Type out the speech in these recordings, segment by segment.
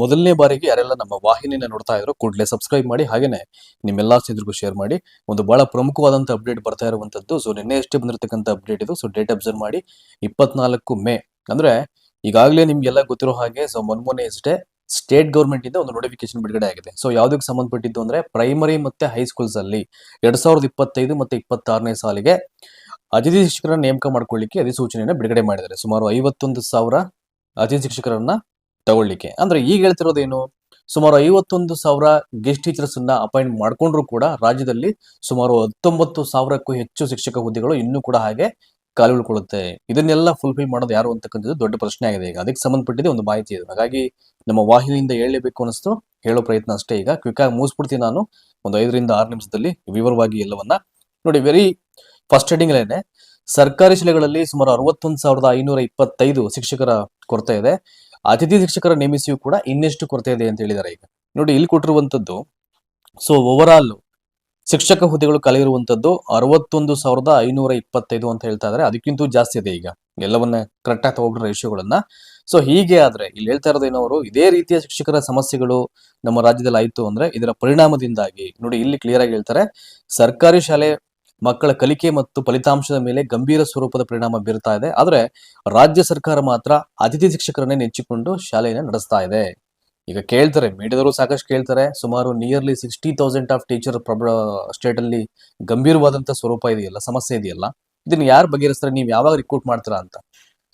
ಮೊದಲನೇ ಬಾರಿಗೆ ಯಾರೆಲ್ಲ ನಮ್ಮ ವಾಹಿನಿನ ನೋಡ್ತಾ ಇದ್ರು ಕೂಡಲೇ ಸಬ್ಸ್ಕ್ರೈಬ್ ಮಾಡಿ, ಹಾಗೇನೆ ನಿಮ್ಮೆಲ್ಲಾ ಸ್ನೇಹಿತರಿಗೂ ಶೇರ್ ಮಾಡಿ. ಒಂದು ಬಹಳ ಪ್ರಮುಖವಾದಂತ ಅಪ್ಡೇಟ್ ಬರ್ತಾ ಇರುವಂತದ್ದು ಸೊ ನಿನ್ನೆ ಅಷ್ಟೇ ಬಂದಿರತಕ್ಕಂಥ ಅಪ್ಡೇಟ್ ಇದು ಸೊ ಡೇಟ್ ಅಬ್ಸರ್ವ್ ಮಾಡಿ ಇಪ್ಪತ್ನಾಲ್ಕು ಮೇ. ಅಂದ್ರೆ ಈಗಾಗಲೇ ನಿಮ್ಗೆಲ್ಲ ಗೊತ್ತಿರೋ ಹಾಗೆ ಸೊ ಮೊನ್ಮೊನ್ನೆ ಅಷ್ಟೇ ಸ್ಟೇಟ್ ಗೌರ್ಮೆಂಟ್ ಇಂದ ಒಂದು ನೋಟಿಫಿಕೇಶನ್ ಬಿಡುಗಡೆ ಆಗಿದೆ. ಸೊ ಯಾವುದಕ್ಕೆ ಸಂಬಂಧಪಟ್ಟಿದ್ದು ಅಂದ್ರೆ ಪ್ರೈಮರಿ ಮತ್ತೆ ಹೈಸ್ಕೂಲ್ಸ್ ಅಲ್ಲಿ ಎರಡ್ ಸಾವಿರದ ಇಪ್ಪತ್ತೈದು ಮತ್ತೆ ಇಪ್ಪತ್ತಾರನೇ ಸಾಲಿಗೆ ಅತಿಥಿ ಶಿಕ್ಷಕರನ್ನ ನೇಮಕ ಮಾಡ್ಕೊಳ್ಳಿಕ್ಕೆ ಅಧಿಸೂಚನೆಯನ್ನು ಬಿಡುಗಡೆ ಮಾಡಿದ್ದಾರೆ. ಸುಮಾರು ಐವತ್ತೊಂದು ಸಾವಿರ ಅತಿಥಿ ಶಿಕ್ಷಕರನ್ನ ತಗೊಳ್ಳಿಕ್ಕೆ. ಅಂದ್ರೆ ಈಗ ಹೇಳ್ತಿರೋದೇನು, ಸುಮಾರು ಐವತ್ತೊಂದು ಸಾವಿರ ಗೆಸ್ಟ್ ಟೀಚರ್ಸ್ ಅನ್ನ ಅಪಾಯಿಂಟ್ ಮಾಡ್ಕೊಂಡ್ರು ಕೂಡ ರಾಜ್ಯದಲ್ಲಿ ಸುಮಾರು ಹತ್ತೊಂಬತ್ತು ಸಾವಿರಕ್ಕೂ ಹೆಚ್ಚು ಶಿಕ್ಷಕ ಹುದ್ದೆಗಳು ಇನ್ನೂ ಕೂಡ ಹಾಗೆ ಕಾಲು ಉಳ್ಕೊಳ್ಳುತ್ತೆ. ಇದನ್ನೆಲ್ಲ ಫುಲ್ಫಿಲ್ ಮಾಡೋದು ಯಾರು ಅಂತಕ್ಕಂಥದ್ದು ದೊಡ್ಡ ಪ್ರಶ್ನೆ ಆಗಿದೆ ಈಗ. ಅದಕ್ಕೆ ಸಂಬಂಧಪಟ್ಟಿದೆ ಒಂದು ಮಾಹಿತಿ ಇದೆ. ಹಾಗಾಗಿ ನಮ್ಮ ವಾಹಿನಿಯಿಂದ ಹೇಳಲೇಬೇಕು ಅನಿಸ್ತು ಹೇಳೋ ಪ್ರಯತ್ನ ಅಷ್ಟೇ ಈಗ. ಕ್ವಿಕ್ ಆಗಿ ಮುಗಿಸ್ಬಿಡ್ತೀನಿ ನಾನು. ಒಂದು ಐದರಿಂದ ಆರು ನಿಮಿಷದಲ್ಲಿ ವಿವರವಾಗಿ ಎಲ್ಲವನ್ನ ನೋಡಿ. ವೆರಿ ಫಸ್ಟ್ ಹೆಡಿಂಗ್ ಅಲ್ಲೇನೆ ಸರ್ಕಾರಿ ಶಾಲೆಗಳಲ್ಲಿ ಸುಮಾರು ಅರವತ್ತೊಂದು ಸಾವಿರದ ಐನೂರ ಇಪ್ಪತ್ತೈದು ಶಿಕ್ಷಕರ ಕೊರತೆ ಇದೆ. ಅತಿಥಿ ಶಿಕ್ಷಕರ ನೇಮಿಸಿಯೂ ಕೂಡ ಇನ್ನೆಷ್ಟು ಕೊರತೆ ಇದೆ ಅಂತ ಹೇಳಿದ್ದಾರೆ ಈಗ. ನೋಡಿ, ಇಲ್ಲಿ ಕೊಟ್ಟಿರುವಂತದ್ದು ಸೊ ಓವರ್ ಆಲ್ ಶಿಕ್ಷಕ ಹುದ್ದೆಗಳು ಕಲಿಯಿರುವಂಥದ್ದು ಅರವತ್ತೊಂದು ಸಾವಿರದ ಐನೂರ ಇಪ್ಪತ್ತೈದು ಅಂತ ಹೇಳ್ತಾ ಇದ್ದಾರೆ. ಅದಕ್ಕಿಂತ ಜಾಸ್ತಿ ಇದೆ ಈಗ. ಎಲ್ಲವನ್ನ ಕರೆಕ್ಟ್ ಆಗಿ ತಗೊಂಡ್ರೆ ವಿಷಯಗಳನ್ನ ಸೊ ಹೀಗೆ ಆದ್ರೆ ಇಲ್ಲಿ ಹೇಳ್ತಾ ಇರೋದೇನೋ ಅವರು ಇದೇ ರೀತಿಯ ಶಿಕ್ಷಕರ ಸಮಸ್ಯೆಗಳು ನಮ್ಮ ರಾಜ್ಯದಲ್ಲಿ ಆಯಿತು ಅಂದ್ರೆ ಇದರ ಪರಿಣಾಮದಿಂದಾಗಿ, ನೋಡಿ, ಇಲ್ಲಿ ಕ್ಲಿಯರ್ ಆಗಿ ಹೇಳ್ತಾರೆ, ಸರ್ಕಾರಿ ಶಾಲೆ ಮಕ್ಕಳ ಕಲಿಕೆ ಮತ್ತು ಫಲಿತಾಂಶದ ಮೇಲೆ ಗಂಭೀರ ಸ್ವರೂಪದ ಪರಿಣಾಮ ಬೀರ್ತಾ ಇದೆ. ಆದ್ರೆ ರಾಜ್ಯ ಸರ್ಕಾರ ಮಾತ್ರ ಅತಿಥಿ ಶಿಕ್ಷಕರನ್ನೇ ನೆಚ್ಚಿಕೊಂಡು ಶಾಲೆಯನ್ನು ನಡೆಸ್ತಾ ಇದೆ. ಈಗ ಕೇಳ್ತಾರೆ, ಮೀಡಿಯಾದವರು ಸಾಕಷ್ಟು ಕೇಳ್ತಾರೆ, ಸುಮಾರು nearly sixty thousand of teacher state ಅಲ್ಲಿ ಗಂಭೀರವಾದಂತ ಸ್ವರೂಪ ಇದೆಯಲ್ಲ, ಸಮಸ್ಯೆ ಇದೆಯಲ್ಲ, ಇದನ್ನ ಯಾರು ಬಗೆಹರಿಸ್ತಾರೆ, ನೀವು ಯಾವಾಗ ರಿಕ್ರೂಟ್ ಮಾಡ್ತೀರಾ ಅಂತ.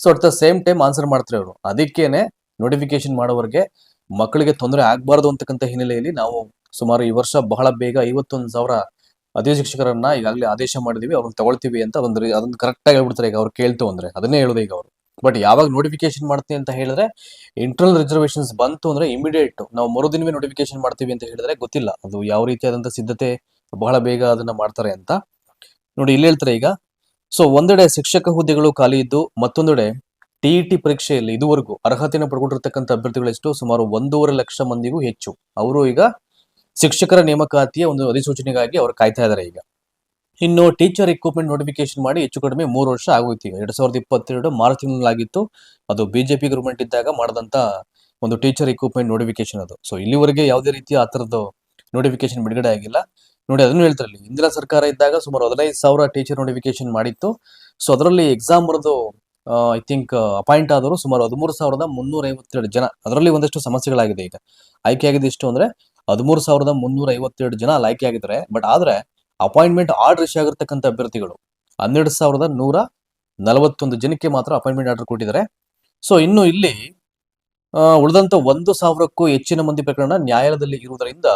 So at the same time answer ಮಾಡ್ತಾರೆ ಅವರು. ಅದಕ್ಕೇನೆ ನೋಟಿಫಿಕೇಶನ್ ಮಾಡೋವರೆಗೆ ಮಕ್ಕಳಿಗೆ ತೊಂದರೆ ಆಗ್ಬಾರ್ದು ಅಂತಕ್ಕಂಥ ಹಿನ್ನೆಲೆಯಲ್ಲಿ ನಾವು ಸುಮಾರು ಈ ವರ್ಷ ಬಹಳ ಬೇಗ ಐವತ್ತೊಂದು ಸಾವಿರ ಅದೇ ಶಿಕ್ಷಕರನ್ನ ಈಗಾಗಲೇ ಆದೇಶ ಮಾಡಿದೀವಿ ಅವ್ರನ್ನ ತಗೊಳ್ತೀವಿ ಅಂತ ಒಂದು ಅದನ್ನ ಕರೆಕ್ಟ್ ಆಗಿ ಹೇಳ್ಬಿಡ್ತಾರೆ ಈಗ ಅವ್ರು ಕೇಳ್ತು ಅಂದ್ರೆ. ಅದನ್ನೇ ಹೇಳೋದು ಈಗ ಅವರು. ಬಟ್ ಯಾವಾಗ ನೋಟಿಫಿಕೇಶನ್ ಮಾಡ್ತೀನಿ ಅಂತ ಹೇಳಿದ್ರೆ ಇಂಟರ್ನಲ್ ರಿಸರ್ವೇಶನ್ಸ್ ಬಂತು ಅಂದ್ರೆ ಇಮಿಡಿಯೇಟ್ ನಾವು ಮರುದಿನವೇ ನೋಟಿಫಿಕೇಶನ್ ಮಾಡ್ತೀವಿ ಅಂತ ಹೇಳಿದ್ರೆ ಗೊತ್ತಿಲ್ಲ. ಅದು ಯಾವ ರೀತಿಯಾದಂತ ಸಿದ್ಧತೆ, ಬಹಳ ಬೇಗ ಅದನ್ನ ಮಾಡ್ತಾರೆ ಅಂತ. ನೋಡಿ, ಇಲ್ಲಿ ಹೇಳ್ತಾರೆ ಈಗ ಸೊ ಒಂದೆಡೆ ಶಿಕ್ಷಕ ಹುದ್ದೆಗಳು ಖಾಲಿ ಇದ್ದು, ಮತ್ತೊಂದೆಡೆ ಟಿಇಟಿ ಪರೀಕ್ಷೆಯಲ್ಲಿ ಇದುವರೆಗೂ ಅರ್ಹತೆಯನ್ನು ಪಡ್ಕೊಂಡಿರ್ತಕ್ಕಂಥ ಅಭ್ಯರ್ಥಿಗಳೆಷ್ಟು ಸುಮಾರು ಒಂದೂವರೆ ಲಕ್ಷ ಮಂದಿಗೂ ಹೆಚ್ಚು. ಅವರು ಈಗ ಶಿಕ್ಷಕರ ನೇಮಕಾತಿಯ ಒಂದು ಅಧಿಸೂಚನೆಗಾಗಿ ಅವರು ಕಾಯ್ತಾ ಇದ್ದಾರೆ ಈಗ. ಇನ್ನು ಟೀಚರ್ ಇಕ್ವಿಪ್ಮೆಂಟ್ ನೋಟಿಫಿಕೇಶನ್ ಮಾಡಿ ಹೆಚ್ಚು ಕಡಿಮೆ ಮೂರು ವರ್ಷ ಆಗೋಯ್ತು ಈಗ. ಎರಡ್ ಸಾವಿರದ ಇಪ್ಪತ್ತೆರಡು ಮಾರ್ಚ್ ತಿಂಗಳಾಗಿತ್ತು ಅದು ಬಿಜೆಪಿ ಗವರ್ಮೆಂಟ್ ಇದ್ದಾಗ ಮಾಡಿದಂತ ಒಂದು ಟೀಚರ್ ಇಕ್ವಿಪ್ಮೆಂಟ್ ನೋಟಿಫಿಕೇಶನ್ ಅದು. ಸೊ ಇಲ್ಲಿವರೆಗೆ ಯಾವುದೇ ರೀತಿಯ ಆ ಥರದ್ದು ನೋಟಿಫಿಕೇಶನ್ ಬಿಡುಗಡೆ ಆಗಿಲ್ಲ. ನೋಡಿ, ಅದನ್ನು ಹೇಳ್ತಾರೆ ಇಂದಿರಾ ಸರ್ಕಾರ ಇದ್ದಾಗ ಸುಮಾರು ಹದಿನೈದು ಸಾವಿರ ಟೀಚರ್ ನೋಟಿಫಿಕೇಶನ್ ಮಾಡಿತ್ತು. ಸೊ ಅದರಲ್ಲಿ ಎಕ್ಸಾಮ್ ಬರೆದು ಐ ಥಿಂಕ್ ಅಪಾಯಿಂಟ್ ಆದವರು ಸುಮಾರು ಹದಿಮೂರು ಸಾವಿರದ ಮುನ್ನೂರ ಐವತ್ತೆರಡು ಜನ. ಅದರಲ್ಲಿ ಒಂದಷ್ಟು ಸಮಸ್ಯೆಗಳಾಗಿದೆ ಈಗ. ಆಯ್ಕೆ ಆಗಿದೆ ಇಷ್ಟು ಅಂದ್ರೆ ಹದಿಮೂರು ಸಾವಿರದ ಮುನ್ನೂರ ಐವತ್ತೆರಡು ಜನ ಲೈಕ್ ಆಯ್ಕೆ ಆಗಿದ್ದಾರೆ. ಬಟ್ ಆದ್ರೆ ಅಪಾಯಿಂಟ್ಮೆಂಟ್ ಆರ್ಡರ್ ಇಶ್ಯೂ ಆಗಿರ್ತಕ್ಕಂಥ ಅಭ್ಯರ್ಥಿಗಳು ಹನ್ನೆರಡು ಸಾವಿರದ ನೂರ ನಲವತ್ತೊಂದು ಜನಕ್ಕೆ ಮಾತ್ರ ಅಪಾಯಿಂಟ್ಮೆಂಟ್ ಆರ್ಡರ್ ಕೊಟ್ಟಿದ್ದಾರೆ. ಸೊ ಇನ್ನು ಇಲ್ಲಿ ಉಳಿದಂತ ಒಂದು ಸಾವಿರಕ್ಕೂ ಹೆಚ್ಚಿನ ಮಂದಿ ಪ್ರಕರಣ ನ್ಯಾಯಾಲಯದಲ್ಲಿ ಇರುವುದರಿಂದ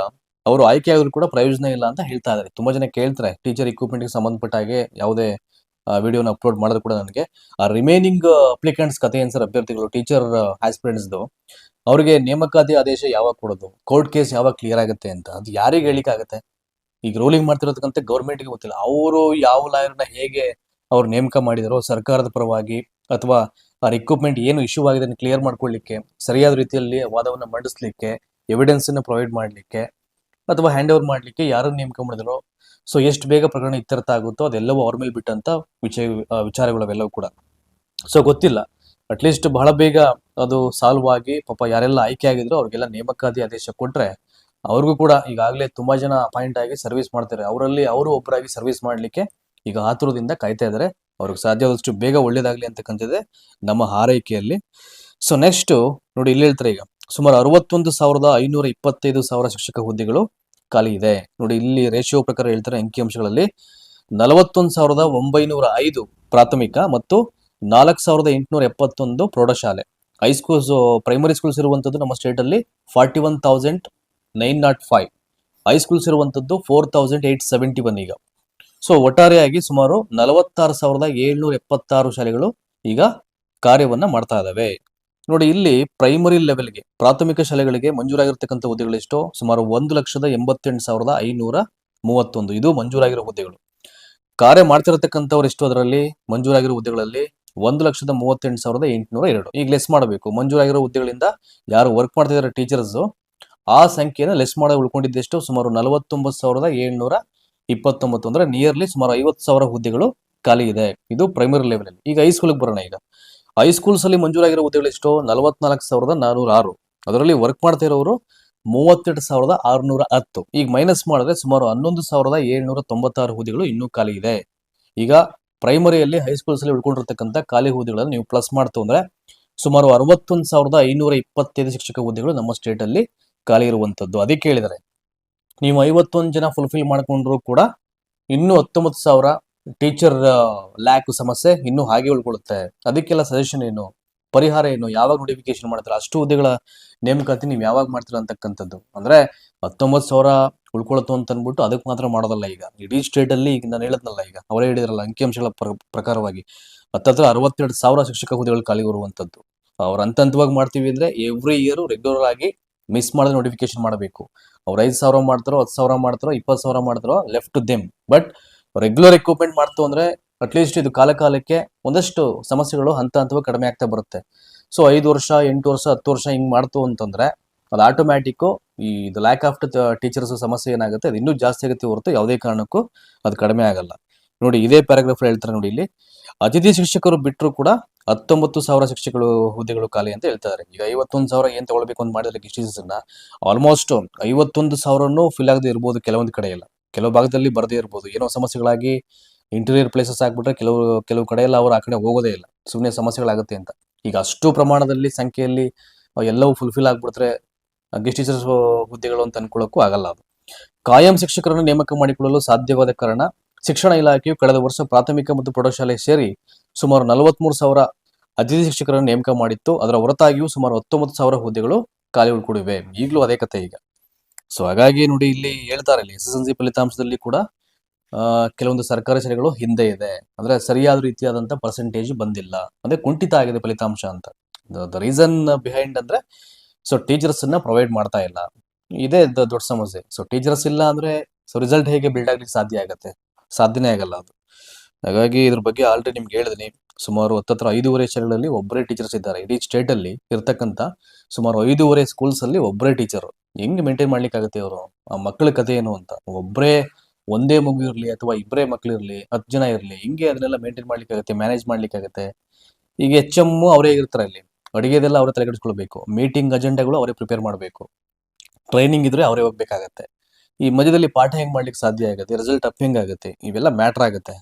ಅವರು ಆಯ್ಕೆ ಆಗೋದು ಕೂಡ ಪ್ರಯೋಜನ ಇಲ್ಲ ಅಂತ ಹೇಳ್ತಾ ಇದ್ದಾರೆ. ತುಂಬಾ ಜನ ಕೇಳ್ತಾರೆ, ಟೀಚರ್ಗೆ ಸಂಬಂಧಪಟ್ಟ ಹಾಗೆ ಯಾವುದೇ ವಿಡಿಯೋನ ಅಪ್ಲೋಡ್ ಮಾಡೋದು ಕೂಡ ನನಗೆ. ಆ ರಿಮೈನಿಂಗ್ ಅಪ್ಲಿಕೆಂಟ್ಸ್ ಕಥೆ ಏನ್ ಸರ್ ಅಭ್ಯರ್ಥಿಗಳು ಟೀಚರ್ ಆಸ್ಪಿರೆಂಟ್ಸ್ದು ಅವರಿಗೆ ನೇಮಕಾತಿ ಆದೇಶ ಯಾವಾಗ ಕೊಡೋದು? ಕೋರ್ಟ್ ಕೇಸ್ ಯಾವಾಗ ಕ್ಲಿಯರ್ ಆಗುತ್ತೆ ಅಂತ. ಅದು ಯಾರಿಗೆ ಹೇಳಿಕ್ ಆಗುತ್ತೆ ಈಗ ರೂಲಿಂಗ್ ಮಾಡ್ತಿರೋದಕ್ಕಂತ ಗೌರ್ಮೆಂಟ್ಗೆ ಗೊತ್ತಿಲ್ಲ. ಅವರು ಯಾವ ಲಾಯರ್ನ ಹೇಗೆ ಅವ್ರು ನೇಮಕ ಮಾಡಿದಾರೋ ಸರ್ಕಾರದ ಪರವಾಗಿ ಅಥವಾ ಆ ಇಕ್ವಿಪ್ಮೆಂಟ್ ಏನು ಇಶ್ಯೂ ಆಗಿದೆ ಕ್ಲಿಯರ್ ಮಾಡ್ಕೊಳ್ಳಿಕ್ಕೆ ಸರಿಯಾದ ರೀತಿಯಲ್ಲಿ ವಾದವನ್ನು ಮಂಡಿಸ್ಲಿಕ್ಕೆ ಎವಿಡೆನ್ಸ್ ಅನ್ನು ಪ್ರೊವೈಡ್ ಮಾಡಲಿಕ್ಕೆ ಅಥವಾ ಹ್ಯಾಂಡ್ ಓವರ್ ಮಾಡಲಿಕ್ಕೆ ಯಾರನ್ನು ನೇಮಕ ಮಾಡಿದ್ರು ಸೊ ಎಷ್ಟು ಬೇಗ ಪ್ರಕರಣ ಇತ್ಯರ್ಥ ಆಗುತ್ತೋ ಅದೆಲ್ಲವೂ ಅವ್ರ ಮೇಲೆ ಬಿಟ್ಟಂತ ಆ, ವಿಚಾರಗಳು ಅವೆಲ್ಲವೂ ಕೂಡ. ಸೊ ಗೊತ್ತಿಲ್ಲ. ಅಟ್ಲೀಸ್ಟ್ ಬಹಳ ಬೇಗ ಅದು ಸಾಲ್ವ್ ಆಗಿ ಪಾಪ ಯಾರೆಲ್ಲ ಆಯ್ಕೆ ಆಗಿದ್ರು ಅವ್ರಿಗೆಲ್ಲ ನೇಮಕಾತಿ ಆದೇಶ ಕೊಟ್ರೆ ಅವ್ರಿಗೂ ಕೂಡ ಈಗಾಗಲೇ ತುಂಬಾ ಜನ ಅಪಾಯಿಂಟ್ ಆಗಿ ಸರ್ವಿಸ್ ಮಾಡ್ತಾರೆ ಅವರಲ್ಲಿ ಅವರು ಒಬ್ಬರಾಗಿ ಸರ್ವಿಸ್ ಮಾಡ್ಲಿಕ್ಕೆ ಈಗ ಆತುರದಿಂದ ಕಾಯ್ತಾ ಇದ್ದಾರೆ ಅವ್ರಿಗೆ ಸಾಧ್ಯವಾದಷ್ಟು ಬೇಗ ಒಳ್ಳೇದಾಗ್ಲಿ ಅಂತಕ್ಕಂಥದ್ದೇ ನಮ್ಮ ಹಾರೈಕೆಯಲ್ಲಿ. ಸೊ ನೆಕ್ಸ್ಟ್ ನೋಡಿ ಇಲ್ಲಿ ಹೇಳ್ತಾರೆ ಈಗ. ಸುಮಾರು ಅರವತ್ತೊಂದು ಸಾವಿರದ ಐನೂರ ಇಪ್ಪತ್ತೈದು ಸಾವಿರ ಶಿಕ್ಷಕ ಹುದ್ದೆಗಳು ಖಾಲಿ ಇದೆ. ನೋಡಿ ಇಲ್ಲಿ ರೇಷಿಯೋ ಪ್ರಕಾರ ಹೇಳ್ತಾರೆ ಅಂಕಿಅಂಶಗಳಲ್ಲಿ ನಲವತ್ತೊಂದು ಸಾವಿರದ ಒಂಬೈನೂರ ಐದು ಪ್ರಾಥಮಿಕ ಮತ್ತು ನಾಲ್ಕು ಸಾವಿರದ ಎಂಟುನೂರ ಎಪ್ಪತ್ತೊಂದು ಪ್ರೌಢಶಾಲೆ. ಹೈಸ್ಕೂಲ್ಸ್ ಪ್ರೈಮರಿ ಸ್ಕೂಲ್ಸ್ ಇರುವಂಥದ್ದು ನಮ್ಮ ಸ್ಟೇಟ್ ಅಲ್ಲಿ forty one thousand nine nought five high schools ಇರುವಂಥದ್ದು four thousand eight seventy one ಈಗ. ಸೊ ಒಟ್ಟಾರೆಯಾಗಿ ಸುಮಾರು ನಲವತ್ತಾರು ಸಾವಿರದ ಏಳ್ನೂರ ಎಪ್ಪತ್ತಾರು ಶಾಲೆಗಳು ಈಗ ಕಾರ್ಯವನ್ನ ಮಾಡ್ತಾ ಇದ್ದಾವೆ ನೋಡಿ, ಇಲ್ಲಿ ಪ್ರೈಮರಿ ಲೆವೆಲ್ಗೆ ಪ್ರಾಥಮಿಕ ಶಾಲೆಗಳಿಗೆ ಮಂಜೂರಾಗಿರ್ತಕ್ಕಂಥ ಹುದ್ದೆಗಳೆಷ್ಟು ಸುಮಾರು ಒಂದು ಲಕ್ಷದ ಎಂಬತ್ತೆಂಟು ಸಾವಿರದ ಐನೂರ ಮೂವತ್ತೊಂದು. ಇದು ಮಂಜೂರಾಗಿರೋ ಹುದ್ದೆಗಳು. ಕಾರ್ಯ ಮಾಡ್ತಿರತಕ್ಕಂಥವ್ರು ಎಷ್ಟು ಅದರಲ್ಲಿ? ಮಂಜೂರಾಗಿರೋ ಹುದ್ದೆಗಳಲ್ಲಿ ಒಂದು ಲಕ್ಷದ ಮೂವತ್ತೆಂಟು ಸಾವಿರದ ಎಂಟುನೂರ ಎರಡು. ಈಗ ಲೆಸ್ ಮಾಡಬೇಕು. ಮಂಜೂರಾಗಿರೋ ಹುದ್ದೆಗಳಿಂದ ಯಾರು ವರ್ಕ್ ಮಾಡ್ತಿದ್ದಾರೆ ಟೀಚರ್ಸ್ ಆ ಸಂಖ್ಯೆನ ಲೆಸ್ ಮಾಡಿ ಉಳ್ಕೊಂಡಿದ್ದೆಷ್ಟು? ಸುಮಾರು ನಲವತ್ತೊಂಬತ್ತು ಸಾವಿರದ ಏಳ್ನೂರ ಇಪ್ಪತ್ತೊಂಬತ್ತು ಅಂದ್ರೆ ನಿಯರ್ಲಿ ಸುಮಾರು ಐವತ್ತು ಸಾವಿರ ಹುದ್ದೆಗಳು ಖಾಲಿ ಇದೆ. ಇದು ಪ್ರೈಮರಿ ಲೆವೆಲ್ ಅಲ್ಲಿ. ಈಗ ಹೈಸ್ಕೂಲ್ಗೆ ಬರೋಣ ಈಗ. ಹೈಸ್ಕೂಲ್ಸ್ ಅಲ್ಲಿ ಮಂಜೂರಾಗಿರೋ ಹುದ್ದೆಗಳು ಎಷ್ಟು? ನಲವತ್ನಾಲ್ಕು ಸಾವಿರದ ನಾನೂರ ಆರು. ಅದರಲ್ಲಿ ವರ್ಕ್ ಮಾಡ್ತಾ ಇರೋರು ಮೂವತ್ತೆರಡು ಸಾವಿರದ ಆರುನೂರ ಹತ್ತು. ಈಗ ಮೈನಸ್ ಮಾಡಿದ್ರೆ ಸುಮಾರು ಹನ್ನೊಂದು ಸಾವಿರದ ಏಳ್ನೂರ ತೊಂಬತ್ತಾರು ಹುದ್ದೆಗಳು ಇನ್ನೂ ಖಾಲಿ ಇದೆ. ಈಗ ಪ್ರೈಮರಿಯಲ್ಲಿ ಹೈಸ್ಕೂಲ್ಸ್ ಅಲ್ಲಿ ಉಳ್ಕೊಂಡಿರ್ತಕ್ಕಂಥ ಖಾಲಿ ಹುದ್ದೆಗಳನ್ನು ನೀವು ಪ್ಲಸ್ ಮಾಡ್ತು ಅಂದ್ರೆ ಸುಮಾರು ಅರವತ್ತೊಂದು ಸಾವಿರದ ಐನೂರ ಇಪ್ಪತ್ತೈದು ಶಿಕ್ಷಕ ಹುದ್ದೆಗಳು ನಮ್ಮ ಸ್ಟೇಟ್ ಅಲ್ಲಿ ಖಾಲಿ ಇರುವಂತದ್ದು ಅದಕ್ಕೆ ಹೇಳಿದರೆ ನೀವು ಐವತ್ತೊಂದು ಜನ ಫುಲ್ಫಿಲ್ ಮಾಡ್ಕೊಂಡರೂ ಕೂಡ ಇನ್ನೂ ಹತ್ತೊಂಬತ್ತು ಸಾವಿರ ಟೀಚರ್ ಲ್ಯಾಕ್ ಸಮಸ್ಯೆ ಇನ್ನೂ ಹಾಗೆ ಉಳ್ಕೊಳ್ಳುತ್ತೆ. ಅದಕ್ಕೆಲ್ಲ ಸಜೆಷನ್ ಏನು, ಪರಿಹಾರ ಏನು, ಯಾವಾಗ ನೋಟಿಫಿಕೇಶನ್ ಮಾಡ್ತಾರೆ? ಅಷ್ಟು ಹುದ್ದೆಗಳ ನೇಮಕಾತಿ ನೀವು ಯಾವಾಗ ಮಾಡ್ತೀರ ಅಂತಕ್ಕಂಥದ್ದು. ಅಂದ್ರೆ ಹತ್ತೊಂಬತ್ತು ಸಾವಿರ ಉಳ್ಕೊಳತ್ತು ಅಂತ ಅಂದ್ಬಿಟ್ಟು ಅದಕ್ಕೆ ಮಾತ್ರ ಮಾಡೋದಲ್ಲ ಈಗ. ಇಡೀ ಸ್ಟೇಟಲ್ಲಿ ಈಗ ನಾನು ಹೇಳದ್ನಲ್ಲ ಈಗ. ಅವರೇ ಹೇಳಿದ್ರಲ್ಲ ಅಂಕಿಅಂಶಗಳ ಪ್ರ- ಪ್ರಕಾರವಾಗಿ. ಹತ್ತತ್ರ ಅರವತ್ತೆರಡು ಸಾವಿರ ಶಿಕ್ಷಕ ಹುದ್ದೆಗಳು ಖಾಲಿ ಇರುವಂತದ್ದು ಅವ್ರು ಹಂತ ಹಂತವಾಗಿ ಮಾಡ್ತೀವಿ ಅಂದ್ರೆ ಎವ್ರಿ ಇಯರ್ ರೆಗ್ಯುಲರ್ ಆಗಿ ಮಿಸ್ ಮಾಡಿದ ನೋಟಿಫಿಕೇಶನ್ ಮಾಡಬೇಕು. ಅವ್ರು ಐದು ಸಾವಿರ ಮಾಡ್ತಾರೋ ಹತ್ತು ಸಾವಿರ ಮಾಡ್ತಾರೋ ಇಪ್ಪತ್ತು ಸಾವಿರ ಮಾಡ್ತಾರೋ left to them but regular equipment ಮಾಡ್ತು ಅಂದ್ರೆ ಅಟ್ಲೀಸ್ಟ್ ಇದು ಕಾಲ ಕಾಲಕ್ಕೆ ಒಂದಷ್ಟು ಸಮಸ್ಯೆಗಳು ಹಂತ ಹಂತವಾಗಿ ಕಡಿಮೆ ಆಗ್ತಾ ಬರುತ್ತೆ. ಸೊ ಐದು ವರ್ಷ, ಎಂಟು ವರ್ಷ, ಹತ್ತು ವರ್ಷ ಹಿಂಗ್ ಮಾಡ್ತು ಅಂತಂದ್ರೆ ಅದು ಆಟೋಮ್ಯಾಟಿಕ್ ಈ ಲ್ಯಾಕ್ ಆಫ್ ಟೀಚರ್ಸ್ ಸಮಸ್ಯೆ ಏನಾಗುತ್ತೆ, ಅದು ಇನ್ನೂ ಜಾಸ್ತಿ ಆಗುತ್ತೆ ಹೊರತು ಯಾವುದೇ ಕಾರಣಕ್ಕೂ ಅದು ಕಡಿಮೆ ಆಗಲ್ಲ. ನೋಡಿ, ಇದೇ ಪ್ಯಾರಾಗ್ರಾಫ್ ಹೇಳ್ತಾರೆ ನೋಡಿ ಇಲ್ಲಿ. ಅತಿಥಿ ಶಿಕ್ಷಕರು ಬಿಟ್ಟರು ಕೂಡ ಹತ್ತೊಂಬತ್ತು ಸಾವಿರ ಶಿಕ್ಷಕರು ಹುದ್ದೆಗಳು ಖಾಲಿ ಅಂತ ಹೇಳ್ತಾರೆ. ಈಗ ಐವತ್ತೊಂದು ಸಾವಿರ ಏನ್ ತಗೊಳ್ಬೇಕು ಅಂತ ಮಾಡಿದ್ರೆ ಅನ್ನ? ಆಲ್ಮೋಸ್ಟ್ ಐವತ್ತೊಂದು ಸಾವಿರನು ಫಿಲ್ ಆಗದೆ ಇರ್ಬೋದು ಕೆಲವೊಂದು ಕಡೆ ಎಲ್ಲ. ಕೆಲವು ಭಾಗದಲ್ಲಿ ಬರದೇ ಇರ್ಬೋದು. ಏನೋ ಸಮಸ್ಯೆಗಳಾಗಿ ಇಂಟೀರಿಯರ್ ಪ್ಲೇಸಸ್ ಆಗ್ಬಿಟ್ರೆ ಕೆಲವು ಕೆಲವು ಕಡೆ ಎಲ್ಲ ಅವರು ಆ ಕಡೆ ಹೋಗೋದೇ ಇಲ್ಲ. ಸುಮ್ಮನೆ ಸಮಸ್ಯೆಗಳಾಗುತ್ತೆ ಅಂತ. ಈಗ ಅಷ್ಟು ಪ್ರಮಾಣದಲ್ಲಿ ಸಂಖ್ಯೆಯಲ್ಲಿ ಎಲ್ಲವೂ ಫುಲ್ಫಿಲ್ ಆಗ್ಬಿಟ್ರೆ ಗೆಸ್ಟ್ ಟೀಚರ್ಸ್ ಹುದ್ದೆಗಳು ಅಂತ ಅನ್ಕೊಳ್ಳೋಕ್ಕೂ ಆಗಲ್ಲ ಅದು. ಕಾಯಂ ಶಿಕ್ಷಕರನ್ನು ನೇಮಕ ಮಾಡಿಕೊಳ್ಳಲು ಸಾಧ್ಯವಾದ ಕಾರಣ ಶಿಕ್ಷಣ ಇಲಾಖೆಯು ಕಳೆದ ವರ್ಷ ಪ್ರಾಥಮಿಕ ಮತ್ತು ಪ್ರೌಢಶಾಲೆ ಸೇರಿ ಸುಮಾರು ನಲವತ್ಮೂರು ಸಾವಿರ ಅತಿಥಿ ಶಿಕ್ಷಕರನ್ನು ನೇಮಕ ಮಾಡಿತ್ತು. ಅದರ ಹೊರತಾಗಿಯೂ ಸುಮಾರು ಹತ್ತೊಂಬತ್ತು ಸಾವಿರ ಹುದ್ದೆಗಳು ಖಾಲಿ ಉಳ್ಕೊಡಿವೆ. ಈಗಲೂ ಅದೇ ಕತೆ ಈಗ. ಸೊ ಹಾಗಾಗಿ ನೋಡಿ ಇಲ್ಲಿ ಹೇಳ್ತಾರೆ ಇಲ್ಲಿ ಎಸ್ ಎಸ್ ಎಲ್ ಸಿ ಫಲಿತಾಂಶದಲ್ಲಿ ಕೂಡ ಕೆಲವೊಂದು ಸರ್ಕಾರಿ ಶಾಲೆಗಳು ಹಿಂದೆ ಇದೆ. ಅಂದ್ರೆ ಸರಿಯಾದ ರೀತಿಯಾದಂತ ಪರ್ಸೆಂಟೇಜ್ ಬಂದಿಲ್ಲ. ಅಂದ್ರೆ ಕುಂಠಿತ ಆಗಿದೆ ಫಲಿತಾಂಶ ಅಂತ. ದ ರೀಸನ್ ಬಿಹೈಂಡ್ ಅಂದ್ರೆ ಸೊ ಟೀಚರ್ಸ್ ಅನ್ನ ಪ್ರೊವೈಡ್ ಮಾಡ್ತಾ ಇಲ್ಲ. ಇದೇ ದೊಡ್ಡ ಸಮಸ್ಯೆ. ಸೊ ಟೀಚರ್ಸ್ ಇಲ್ಲ ಅಂದ್ರೆ ಸೊ ರಿಸಲ್ಟ್ ಹೇಗೆ ಬಿಲ್ಡ್ ಆಗ್ಲಿಕ್ಕೆ ಸಾಧ್ಯ ಆಗತ್ತೆ? ಸಾಧ್ಯನೇ ಆಗಲ್ಲ ಅದು. ಹಾಗಾಗಿ ಇದ್ರ ಬಗ್ಗೆ ಆಲ್ರೆಡಿ ನಿಮ್ಗೆ ಹೇಳಿದ್ನಿ. ಸುಮಾರು ಹತ್ತತ್ರ ಐದೂವರೆ ಶಾಲೆಗಳಲ್ಲಿ ಒಬ್ಬರೇ ಟೀಚರ್ಸ್ ಇದ್ದಾರೆ. ಇಡೀ ಸ್ಟೇಟ್ ಅಲ್ಲಿ ಇರ್ತಕ್ಕಂಥ ಸುಮಾರು ಐದೂವರೆ ಸ್ಕೂಲ್ಸ್ ಅಲ್ಲಿ ಒಬ್ಬರೇ ಟೀಚರ್ ಹೆಂಗ್ ಮೇಂಟೈನ್ ಮಾಡ್ಲಿಕ್ಕೆ ಆಗುತ್ತೆ ಅವರು ಆ ಮಕ್ಕಳ ಕತೆ ಏನು ಅಂತ? ಒಬ್ಬರೇ ಒಂದೇ ಮಗು ಇರಲಿ ಅಥವಾ ಇಬ್ಬರೇ ಮಕ್ಳು ಇರಲಿ, ಹತ್ತು ಜನ ಇರಲಿ, ಹಿಂಗೆ ಅದನ್ನೆಲ್ಲ ಮೇಂಟೈನ್ ಮಾಡ್ಲಿಕ್ಕೆ ಆಗುತ್ತೆ ಮ್ಯಾನೇಜ್ ಮಾಡ್ಲಿಕ್ಕೆ ಆಗುತ್ತೆ? ಈಗ ಎಚ್ ಎಂ ಅವರೇ ಇರ್ತಾರೆ ಅಲ್ಲಿ. ಅಡಿಗೆದೆಲ್ಲ ಅವರೇ ತಲೆಗೆಡಿಸ್ಕೊಳ್ಬೇಕು ಮೀಟಿಂಗ್ ಅಜೆಂಡಾಗಳು ಅವರೇ ಪ್ರಿಪೇರ್ ಮಾಡಬೇಕು. ಟ್ರೈನಿಂಗ್ ಇದ್ರೆ ಅವರೇ ಹೋಗ್ಬೇಕಾಗತ್ತೆ. ಈ ಮಧ್ಯದಲ್ಲಿ ಪಾಠ ಹೆಂಗೆ ಮಾಡ್ಲಿಕ್ಕೆ ಸಾಧ್ಯ ಆಗುತ್ತೆ? ರಿಸಲ್ಟ್ ಅಪ್ ಹೆಂಗ್ ಆಗುತ್ತೆ ಇವೆಲ್ಲ ಮ್ಯಾಟ್ರ್ ಆಗುತ್ತೆ.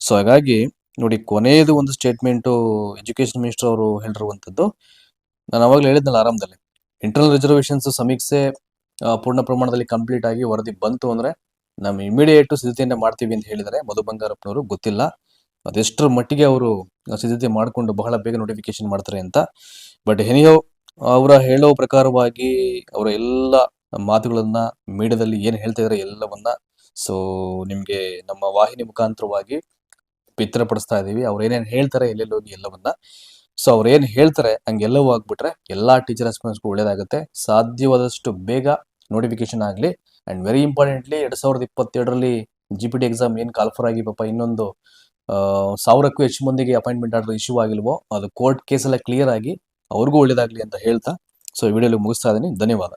ಸೊ ಹಾಗಾಗಿ ನೋಡಿ ಕೊನೆಯದು ಒಂದು ಸ್ಟೇಟ್ಮೆಂಟು ಎಜುಕೇಶನ್ ಮಿನಿಸ್ಟರ್ ಅವರು ಹೇಳಿರುವಂಥದ್ದು. ನಾನು ಅವಾಗಲೇ ಹೇಳಿದ್ನಲ್ಲ ಆರಂಭದಲ್ಲಿ. ಇಂಟರ್ನಲ್ ರಿಸರ್ವೇಷನ್ಸ್ ಸಮೀಕ್ಷೆ ಪೂರ್ಣ ಪ್ರಮಾಣದಲ್ಲಿ ಕಂಪ್ಲೀಟ್ ಆಗಿ ವರದಿ ಬಂತು ಅಂದ್ರೆ, ನಾವು ಇಮಿಡಿಯೇಟ್ ಸಿದ್ಧತೆಯನ್ನ ಮಾಡ್ತೀವಿ ಅಂತ ಹೇಳಿದರೆ ಮಧು ಬಂಗಾರಪ್ಪನವರು ಗೊತ್ತಿಲ್ಲ. ಅದೆಷ್ಟರ ಮಟ್ಟಿಗೆ ಅವರು ಸಿದ್ಧತೆ ಮಾಡಿಕೊಂಡು ಬಹಳ ಬೇಗ ನೋಟಿಫಿಕೇಶನ್ ಮಾಡ್ತಾರೆ ಅಂತ. ಬಟ್ ಹೆನಿಯೋ ಅವರ ಹೇಳೋ ಪ್ರಕಾರವಾಗಿ ಅವರ ಎಲ್ಲ ಮಾತುಗಳನ್ನ ಮೀಡಿಯಾದಲ್ಲಿ ಏನು ಹೇಳ್ತಾ ಇದ್ದಾರೆ ಎಲ್ಲವನ್ನ ಸೊ ನಿಮ್ಗೆ ನಮ್ಮ ವಾಹಿನಿ ಮುಖಾಂತರವಾಗಿ ಬಿತ್ತರಪಡಿಸ್ತಾ ಇದೀವಿ. ಅವ್ರು ಏನೇನು ಹೇಳ್ತಾರೆ ಎಲ್ಲೆಲ್ಲೋಗಿ ಎಲ್ಲವನ್ನ. ಸೊ ಅವ್ರು ಏನ್ ಹೇಳ್ತಾರೆ, ಹಂಗೆಲ್ಲವೂ ಆಗ್ಬಿಟ್ರೆ ಎಲ್ಲಾ ಟೀಚರ್ ಅಸ್ಪಿರೆಂಟ್ಸ್ಗೂ ಒಳ್ಳೇದಾಗುತ್ತೆ. ಸಾಧ್ಯವಾದಷ್ಟು ಬೇಗ ನೋಟಿಫಿಕೇಶನ್ ಆಗಲಿ. ಅಂಡ್ ವೆರಿ ಇಂಪಾರ್ಟೆಂಟ್ಲಿ ಎರಡ್ ಸಾವಿರದ ಇಪ್ಪತ್ತೆರಡರಲ್ಲಿ ಜಿ ಪಿ ಟಿ ಎಕ್ಸಾಮ್ ಏನು ಕಾಲ್ಫರ್ ಆಗಿ ಪಾಪ ಇನ್ನೊಂದು ಸಾವಿರಕ್ಕೂ ಹೆಚ್ಚು ಮಂದಿಗೆ ಅಪಾಯಿಂಟ್ಮೆಂಟ್ ಆರ್ಡರ್ ಇಶ್ಯೂ ಆಗಿಲ್ವೋ, ಅದು ಕೋರ್ಟ್ ಕೇಸ್ ಎಲ್ಲ ಕ್ಲಿಯರ್ ಆಗಿ ಅವ್ರಿಗೂ ಒಳ್ಳೇದಾಗಲಿ ಅಂತ ಹೇಳ್ತಾ ಸೊ ವಿಡಿಯೋಲಿ ಮುಗಿಸ್ತಾ ಇದ್ದೀನಿ. ಧನ್ಯವಾದ.